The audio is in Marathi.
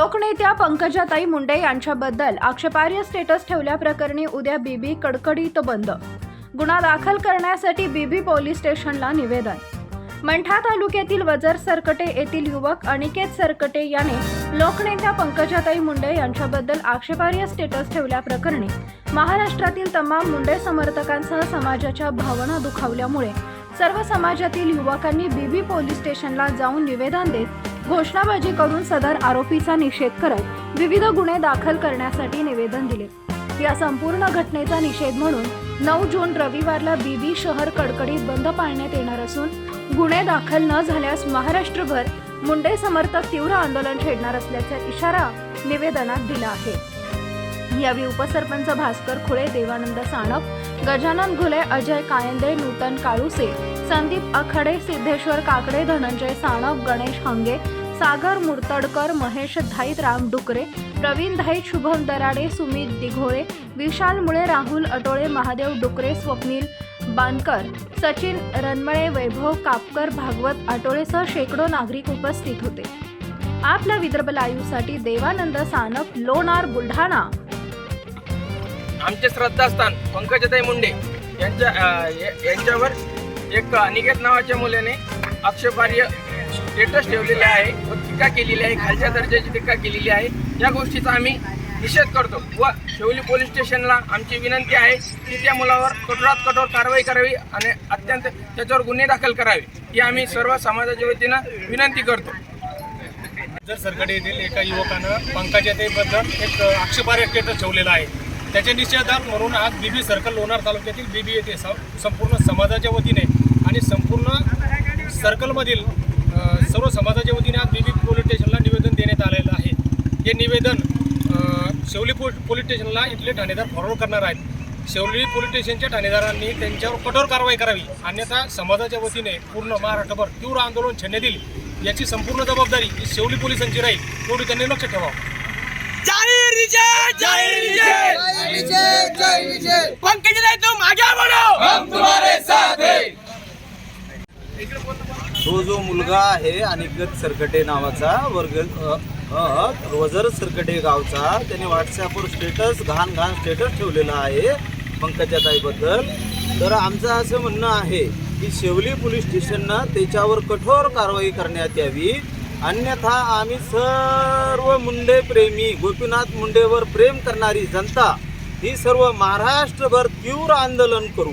लोकनेत्या पंकजाताई मुंडे यांच्याबद्दल आक्षेपार्ह स्टेटस ठेवल्याप्रकरणी उद्या बीबी कडकडीत बंद. गुन्हा दाखल करण्यासाठी बीबी पोलीस स्टेशनला निवेदन. मंठा तालुक्यातील वजर सरकटे येथील युवक अनिकेत सरकटे याने लोकनेत्या पंकजाताई मुंडे यांच्याबद्दल आक्षेपार्ह स्टेटस ठेवल्याप्रकरणी महाराष्ट्रातील तमाम मुंडे समर्थकांसह समाजाच्या भावना दुखावल्यामुळे सर्व समाजातील युवकांनी बीबी पोलीस स्टेशनला जाऊन निवेदन देत घोषणाबाजी करून सदर आरोपीचा निषेध करत विविध गुन्हे दाखल करण्यासाठी निवेदन दिले. या संपूर्ण घटनेचा निषेध म्हणून नऊ जून रविवारला बीबी शहर कडकडीत बंद पाळण्यात येणार असून गुन्हे दाखल न झाल्यास महाराष्ट्रभर मुंडे समर्थक तीव्र आंदोलन छेडणार असल्याचा इशारा निवेदनात दिला आहे. यावेळी उपसरपंच भास्कर खुळे देवानंद साणप गजानन घुले अजय कायंदे नूतन काळुसे संदीप आखडे सिद्धेश्वर काकडे धनंजय साणप गणेश हंगे सागर मुर्तडकर महेश धाईत राम डुकरे प्रवीण धाईत शुभम दराडे सुमित दिघोळे विशाल मुळे राहुल अटोळे महादेव डुकरे स्वप्नील बानकर सचिन रनमळे वैभव कापकर भागवत आटोळेसह शेकडो नागरिक उपस्थित होते. आपल्या विदर्भ लाईव्हसाठी देवानंद सानप लोणार बुलढाणा. आमचे श्रद्धास्थान पंकजताई मुंडे यांच्या यांच्यावर एक अनिकेत नावाच्या मुलाने आक्षेपार्य स्टेटस ठेवलेले आहे. व टीका केलेली आहे. खालच्या दर्जाची टीका केलेली आहे. या गोष्टीचा आम्ही निषेध करतो. व शेवली पोलीस स्टेशनला आमची विनंती आहे की त्या मुलावर कठोरात कठोर कारवाई करावी आणि अत्यंत त्याच्यावर गुन्हे दाखल करावे. ही आम्ही सर्व समाजाच्या वतीनं विनंती करतो. जर सरकडे येथील एका युवकानं पंकजातेबद्दल एक आक्षेपार्ह स्टेटस ठेवलेला आहे. त्याच्या निषेधार्थ म्हणून आज बीबी सर्कल लोणार तालुक्यातील बीबी येथे स- संपूर्ण समाजाच्या वतीने आणि संपूर्ण सर्कलमधील सर्व समाजाच्या वतीने आज बीबी पोलीस स्टेशनला निवेदन देण्यात आलेलं आहे. हे निवेदन शेवली पो पोलीस स्टेशनला इथले ठाणेदार फॉरवर्ड करणार आहेत. शेवली पोलीस स्टेशनच्या ठाणेदारांनी त्यांच्यावर कठोर कारवाई करावी अन्यथा समाजाच्या वतीने पूर्ण महाराष्ट्रभर तीव्र आंदोलन छेडण्यात येईल. याची संपूर्ण जबाबदारी ही शेवली पोलिसांची राहील तेवढी त्यांनी लक्ष ठेवावं. जाहीर जाहीर हम तुम्हारे साथ हैं. तो जो मुलगा आहे अनिकेत सरकटे नावाचा वर्ग अ, अ, वजर सरकटे गावचा त्याने व्हॉट्सॲपवर स्टेटस घाण घाण स्टेटस ठेवलेला आहे पंकजाताईबद्दल तर आमचं असं म्हणणं आहे की शेवली पोलीस स्टेशननं त्याच्यावर कठोर कारवाई करण्यात यावी. अन्यथा आम्ही सर्व मुंडे प्रेमी गोपीनाथ मुंडेवर प्रेम करणारी जनता ही सर्व महाराष्ट्रभर तीव्र आंदोलन करू.